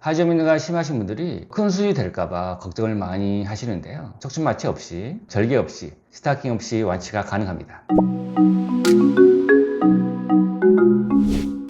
하지오민드가 심하신 분들이 큰 수술이 될까봐 걱정을 많이 하시는데요. 척추 마취 없이, 절개 없이, 스타킹 없이 완치가 가능합니다.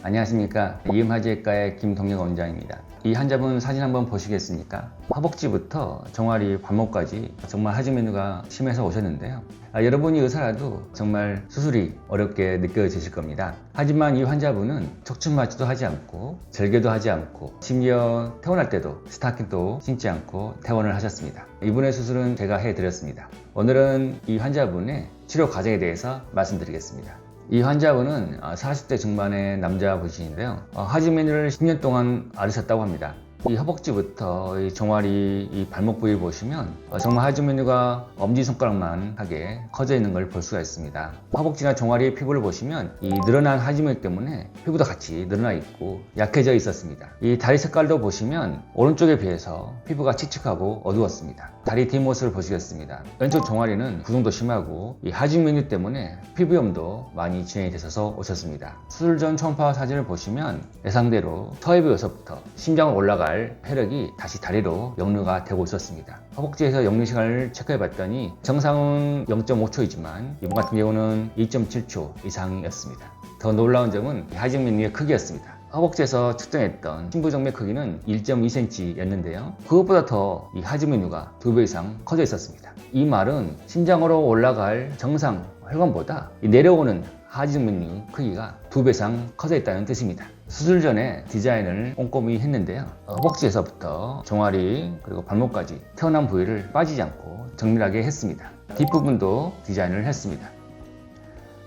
안녕하십니까. 이음하지외과의 김동혁 원장입니다. 이 환자분 사진 한번 보시겠습니까? 허벅지부터 종아리, 발목까지 정말 하지메누가 심해서 오셨는데요. 아, 여러분이 의사라도 정말 수술이 어렵게 느껴지실 겁니다. 하지만 이 환자분은 척추 마취도 하지 않고 절개도 하지 않고 심지어 퇴원할 때도 스타킹도 신지 않고 퇴원을 하셨습니다. 이분의 수술은 제가 해드렸습니다. 오늘은 이 환자분의 치료 과정에 대해서 말씀드리겠습니다. 이 환자분은 40대 중반의 남자분이신데요. 하지메뉴를 10년 동안 앓으셨다고 합니다. 이 허벅지부터 이 종아리, 이 발목 부위 보시면 어, 정말 하지메뉴가 엄지손가락만 하게 커져 있는 걸 볼 수가 있습니다. 허벅지나 종아리 피부를 보시면 이 늘어난 하지메뉴 때문에 피부도 같이 늘어나 있고 약해져 있었습니다. 이 다리 색깔도 보시면 오른쪽에 비해서 피부가 칙칙하고 어두웠습니다. 다리 뒷모습을 보시겠습니다. 왼쪽 종아리는 구동도 심하고 이 하지메뉴 때문에 피부염도 많이 진행이 되셔서 오셨습니다. 수술 전 초음파 사진을 보시면 예상대로 서해부에서부터 심장을 올라갈 혈액이 다시 다리로 역류가 되고 있었습니다. 허벅지에서 역류 시간을 체크해 봤더니 정상은 0.5초이지만 이분 같은 경우는 2.7초 이상이었습니다. 더 놀라운 점은 하지메뉴의 크기였습니다. 허벅지에서 측정했던 심부정맥 크기는 1.2cm였는데요. 그것보다 더 이 하지메뉴가 두배 이상 커져 있었습니다. 이 말은 심장으로 올라갈 정상 혈관보다 이 내려오는 하지메뉴 크기가 두배 이상 커져 있다는 뜻입니다. 수술 전에 디자인을 꼼꼼히 했는데요. 허벅지에서부터 종아리 그리고 발목까지 태어난 부위를 빠지지 않고 정밀하게 했습니다. 뒷부분도 디자인을 했습니다.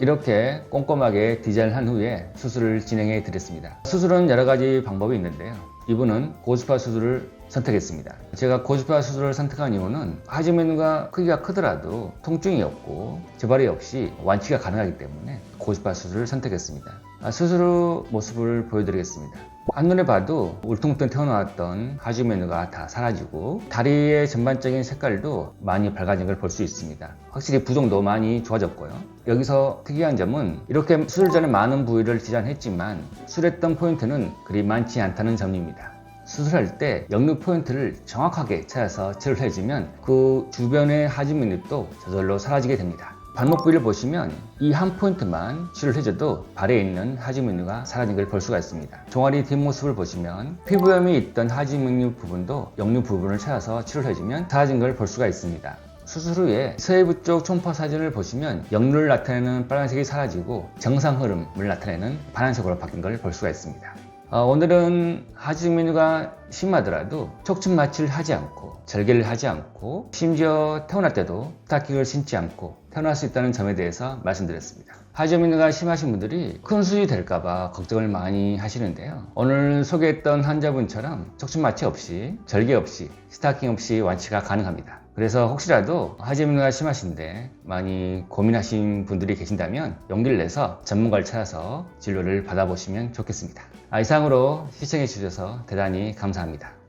이렇게 꼼꼼하게 디자인을 한 후에 수술을 진행해 드렸습니다. 수술은 여러 가지 방법이 있는데요. 이분은 고주파 수술을 선택했습니다. 제가 고주파 수술을 선택한 이유는 하지메누가 크기가 크더라도 통증이 없고 재발이 없이 완치가 가능하기 때문에 고주파 수술을 선택했습니다. 아, 후 모습을 보여드리겠습니다. 한눈에 봐도 울퉁불퉁 튀어나왔던 하지메누가 다 사라지고 다리의 전반적인 색깔도 많이 밝아진 걸 볼 수 있습니다. 확실히 부종도 많이 좋아졌고요. 여기서 특이한 점은 이렇게 수술 전에 많은 부위를 디자인했지만 수술했던 포인트는 그리 많지 않다는 점입니다. 수술할 때 역류 포인트를 정확하게 찾아서 치료를 해주면 그 주변의 하지메뉴도 저절로 사라지게 됩니다. 발목 부위를 보시면 이 한 포인트만 치료를 해줘도 발에 있는 하지메뉴가 사라진 걸 볼 수가 있습니다. 종아리 뒷모습을 보시면 피부염이 있던 하지메뉴 부분도 역류 부분을 찾아서 치료를 해주면 사라진 걸 볼 수가 있습니다. 수술 후에 서해부 쪽 초음파 사진을 보시면 역류를 나타내는 빨간색이 사라지고 정상 흐름을 나타내는 파란색으로 바뀐 걸 볼 수가 있습니다. 어, 오늘은 하지메뉴가 심하더라도 척추 마취를 하지 않고 절개를 하지 않고 심지어 태어날 때도 스타킹을 신지 않고 태어날 수 있다는 점에 대해서 말씀드렸습니다. 하지메뉴가 심하신 분들이 큰 수술이 될까봐 걱정을 많이 하시는데요. 오늘 소개했던 환자분처럼 척추 마취 없이 절개 없이 스타킹 없이 완치가 가능합니다. 그래서 혹시라도 하지메뉴가 심하신데 많이 고민하신 분들이 계신다면 용기를 내서 전문가를 찾아서 진료를 받아보시면 좋겠습니다. 아, 이상으로 시청해 주셔서 대단히 감사합니다.